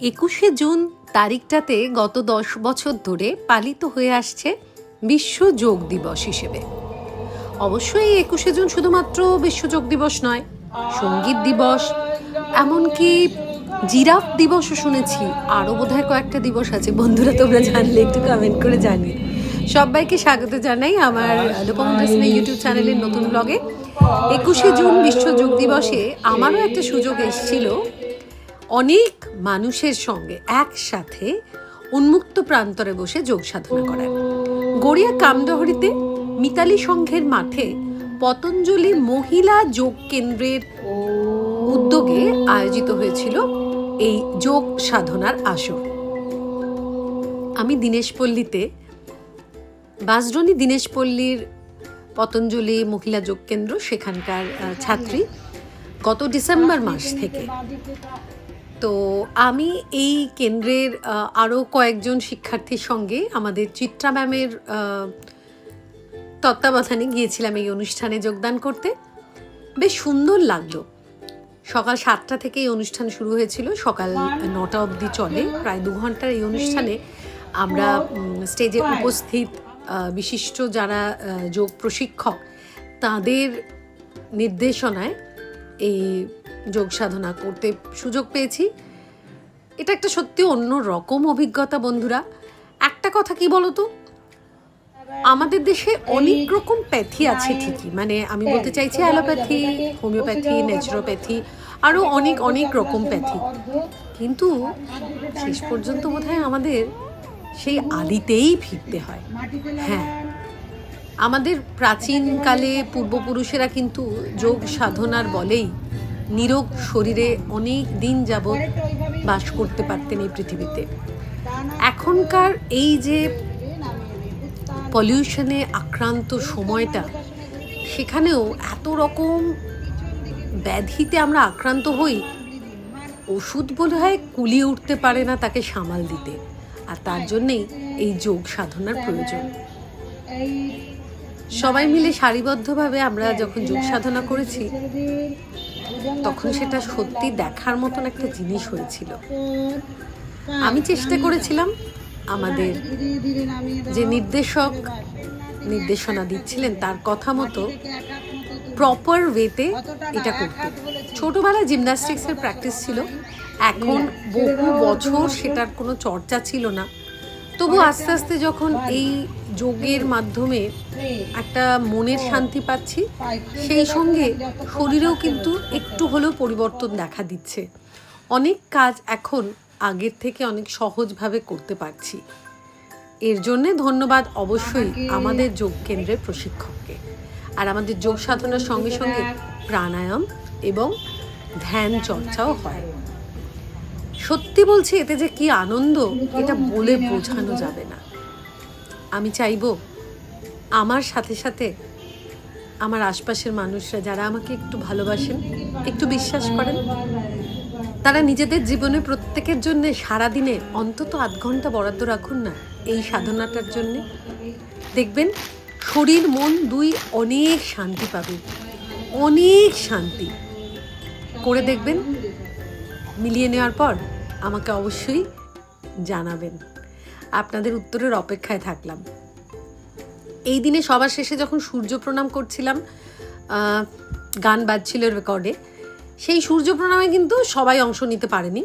একুশে জুন তারিখটাতে গত দশ বছর ধরে পালিত হয়ে আসছে বিশ্ব যোগ দিবস হিসেবে। অবশ্যই একুশে জুন শুধুমাত্র বিশ্ব যোগ দিবস নয়, সংগীত দিবস, এমনকি জিরাফ দিবসও শুনেছি। আরও বোধহয় কয়েকটা দিবস আছে। বন্ধুরা, তোমরা জানলে, একটু কমেন্ট করে জানি সবাইকে স্বাগত জানাই আমার লোকমন্দ্রাসনে ইউটিউব চ্যানেলের নতুন ব্লগে একুশে জুন বিশ্ব যোগ দিবসে আমারও একটা সুযোগ এসেছিল। অনেক মানুষের সঙ্গে একসাথে উন্মুক্ত প্রান্তরে বসে যোগ সাধনা করার গড়িয়া কামদহরিতে মিতালি সংঘের মাঠে পতঞ্জলি মহিলা যোগ কেন্দ্রের উদ্যোগে আয়োজিত হয়েছিল এই যোগ সাধনার আসর। আমি দিনেশপল্লীতে বাসডনি দিনেশপল্লীর পতঞ্জলি মহিলা যোগ কেন্দ্র, সেখানকার ছাত্রী, গত ডিসেম্বর মাস থেকে তো আমি এই কেন্দ্রের আরও কয়েকজন শিক্ষার্থীর সঙ্গে আমাদের চিত্রা ম্যামের তত্ত্বাবধানে গিয়েছিলাম এই অনুষ্ঠানে যোগদান করতে। বেশ সুন্দর লাগল। সকাল সাতটা থেকে এই অনুষ্ঠান শুরু হয়েছিল। সকাল নটা অবধি চলে। প্রায় দু ঘণ্টার এই অনুষ্ঠানে আমরা স্টেজে উপস্থিত বিশিষ্ট যারা যোগ প্রশিক্ষক, তাদের নির্দেশনায় এই যোগ সাধনা করতে সুযোগ পেয়েছি। এটা একটা সত্যি অন্য রকম অভিজ্ঞতা বন্ধুরা। একটা কথা কি বলতো? আমাদের দেশে অনেক রকম প্যাথি আছে ঠিকই। মানে আমি বলতে চাইছি অ্যালোপ্যাথি হোমিওপ্যাথি ন্যাচুরোপ্যাথি আরও অনেক অনেক রকম প্যাথি। কিন্তু শেষ পর্যন্ত বোধহয় আমাদের সেই আদিতেই ফিরতে হয়। হ্যাঁ। আমাদের প্রাচীনকালে পূর্বপুরুষেরা কিন্তু যোগ সাধনার বলেই নিরোগ শরীরে অনেক দিন যাবৎ বাস করতে পারতেন এই পৃথিবীতে। এখনকার এই যে পলিউশনে আক্রান্ত সময়টা, সেখানেও এত রকম ব্যাধিতে আমরা আক্রান্ত হই, ওষুধ বলে হয় কুলিয়ে উঠতে পারে না তাকে সামাল দিতে। আর তার জন্যেই এই যোগ সাধনার প্রয়োজন। সবাই মিলে সারিবদ্ধভাবে আমরা যখন যোগ সাধনা করেছি তখন সেটা সত্যি দেখার মতন একটা জিনিস হয়েছিল। আমি চেষ্টা করেছিলাম আমাদের যে নির্দেশক নির্দেশনা দিচ্ছিলেন তার কথা মতো প্রপার ওয়েতে এটা করতে। ছোটোবেলায় জিমন্যাস্টিক্সের প্র্যাকটিস ছিল। এখন বহু বছর সেটার কোনো চর্চা ছিল না। তবু আস্তে আস্তে যখন এই যোগের মাধ্যমে একটা মনের শান্তি পাচ্ছি, সেই সঙ্গে শরীরেও কিন্তু একটু হলেও পরিবর্তন দেখা দিচ্ছে। অনেক কাজ এখন আগের থেকে অনেক সহজভাবে করতে পারছি। এর জন্যে ধন্যবাদ অবশ্যই আমাদের যোগ কেন্দ্রের প্রশিক্ষককে। আর আমাদের যোগ সাধনার সঙ্গে সঙ্গে প্রাণায়াম এবং ধ্যান চর্চাও হয়। সত্যি বলছি, এতে যে কি আনন্দ, এটা বলে বোঝানো যাবে না। আমি চাইব, আমার সাথে সাথে আমার আশপাশের মানুষরা, যারা আমাকে একটু ভালোবাসেন, একটু বিশ্বাস করেন, তারা নিজেদের জীবনে প্রত্যেকের জন্য সারাদিনে অন্তত আধ ঘণ্টা বরাদ্দ রাখুন না, এই সাধনাটার জন্যে। দেখবেন, শরীর, মন দুই অনেক শান্তি পাবে, অনেক শান্তি। করে দেখবেন, মিলিয়ে নেওয়ার পর আমাকে অবশ্যই জানাবেন। আপনাদের উত্তরের অপেক্ষায় থাকলাম। এই দিনে সবার শেষে যখন সূর্য প্রণাম করছিলাম গান বাজছিল রেকর্ডে, সেই সূর্য প্রণামে কিন্তু সবাই অংশ নিতে পারেনি।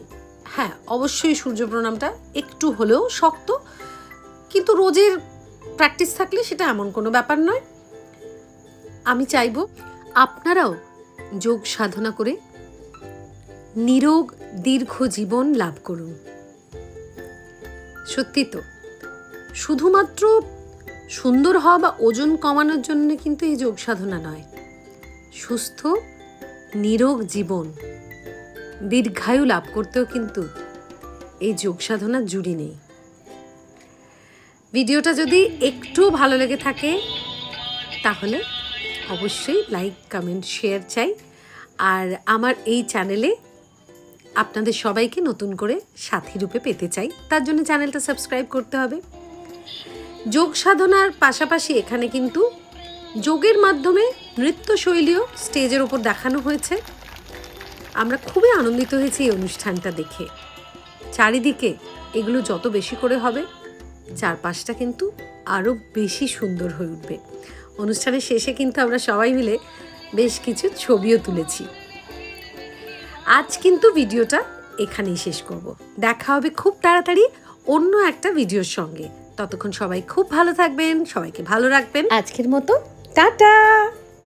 হ্যাঁ অবশ্যই সূর্য প্রণামটা একটু হলেও শক্ত, কিন্তু রোজের প্র্যাকটিস থাকলে সেটা এমন কোনো ব্যাপার নয়। আমি চাইব আপনারাও যোগ সাধনা করে নিরোগ দীর্ঘ জীবন লাভ করুন। সত্যি তো, শুধুমাত্র সুন্দর হওয়া বা ওজন কমানোর জন্য কিন্তু এই যোগ সাধনা নয়। সুস্থ, নিরোগ জীবন, দীর্ঘায়ু লাভ করতেও কিন্তু এই যোগ সাধনার জুড়ি নেই। ভিডিওটা যদি একটু ভালো লেগে থাকে, তাহলে অবশ্যই লাইক, কমেন্ট, শেয়ার চাই। আর আমার এই চ্যানেলে আপনাদের সবাইকে নতুন করে সাথী রূপে পেতে চাই, তার জন্য চ্যানেলটা সাবস্ক্রাইব করতে হবে। যোগ সাধনার পাশাপাশি এখানে কিন্তু যোগের মাধ্যমে নৃত্যশৈলীও স্টেজের ওপর দেখানো হয়েছে। আমরা খুবই আনন্দিত হয়েছি এই অনুষ্ঠানটা দেখে। চারিদিকে এগুলো যত বেশি করে হবে, চারপাশটা কিন্তু আরও বেশি সুন্দর হয়ে উঠবে। অনুষ্ঠানের শেষে কিন্তু আমরা সবাই মিলে বেশ কিছু ছবিও তুলেছি। আজ কিন্তু ভিডিওটা এখানেই শেষ করব। দেখা হবে খুব তাড়াতাড়ি অন্য একটা ভিডিওর সঙ্গে। ততক্ষণ সবাই খুব ভালো থাকবেন, সবাইকে ভালো রাখবেন। আজকের মতো, টাটা!